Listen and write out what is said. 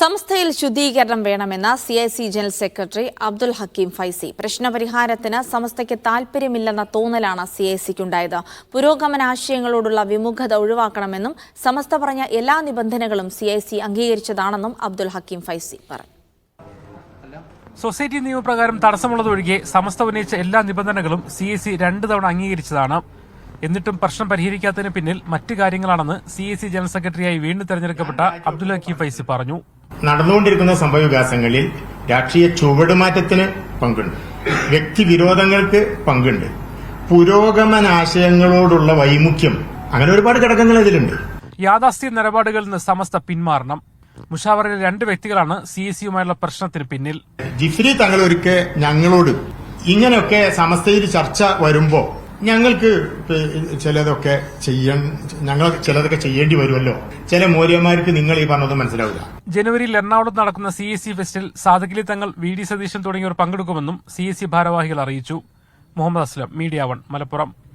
സംസ്ഥയിൽ ശുദ്ധീകരണം വേണമെന്ന C I C general secretary Abdul Hakeem Faizy. പ്രശ്നപരിഹാരത്തിന് സംസ്ഥയ്ക്ക് താൽപര്യമില്ലെന്ന തോന്നലാണ് സി ഐ സിക്കുണ്ടായത്. പുരോഗമന ആശയങ്ങളോടുള്ള വിമുഖത ഒഴിവാക്കണമെന്നും സമസ്ത പറഞ്ഞ എല്ലാ നിബന്ധനകളും സി ഐ സി അംഗീകരിച്ചതാണെന്നും അബ്ദുൽ ഹക്കീം ഫൈസി പറഞ്ഞു. സൊസൈറ്റി നിയമപ്രകാരം തടസ്സമുള്ളതൊഴികെ സമസ്ത ഉന്നയിച്ച എല്ലാ നിബന്ധനകളും സി എ സി രണ്ട് തവണ അംഗീകരിച്ചതാണ്. എന്നിട്ടും പ്രശ്നം പരിഹരിക്കാത്തതിന് പിന്നിൽ മറ്റു കാര്യങ്ങളാണെന്ന് സി എ സി ജനറൽ സെക്രട്ടറിയായി വീണ്ടും തെരഞ്ഞെടുക്കപ്പെട്ട അബ്ദുൽ ഹക്കീം ഫൈസി പറഞ്ഞു. നടന്നുകൊണ്ടിരിക്കുന്ന സംഭവവികാസങ്ങളിൽ രാഷ്ട്രീയ ചുവടുമാറ്റത്തിന് പങ്കുണ്ട്. വ്യക്തിവിരോധങ്ങൾക്ക് പങ്കുണ്ട്. പുരോഗമനാശയങ്ങളോടുള്ള വൈമുഖ്യം. അങ്ങനെ ഒരുപാട് ഘടകങ്ങൾ ഇതിലുണ്ട്. യാഥാസ്ഥിതി നിലപാടുകളിൽ നിന്ന് സമസ്ത പിന്മാറണം. മുഷാവറിലെ രണ്ട് വ്യക്തികളാണ് സി എസ് സിയുമായുള്ള പ്രശ്നത്തിന് പിന്നിൽ. ജിഫ്രി തങ്ങൾ ഒരിക്കൽ ഞങ്ങളോട് ഇങ്ങനെയൊക്കെ സമസ്തയിൽ ചർച്ച വരുമ്പോ ഞങ്ങൾക്ക് ചിലതൊക്കെ ചെയ്യാൻ ഞങ്ങൾ ചിലതൊക്കെ ചെയ്യേണ്ടി വരുമല്ലോ. ചില മൂല്യന്മാർക്ക് നിങ്ങൾ ഈ പറഞ്ഞത് മനസ്സിലാവില്ല. ജനുവരിയിൽ എറണാകുളത്ത് നടക്കുന്ന സി എസ് സി ഫെസ്റ്റിൽ സാധകിലി തങ്ങൾ വി ഡി സതീശൻ തുടങ്ങിയവർ പങ്കെടുക്കുമെന്നും സി എസ് സി ഭാരവാഹികൾ അറിയിച്ചു. Muhammad Aslam media one Malappuram.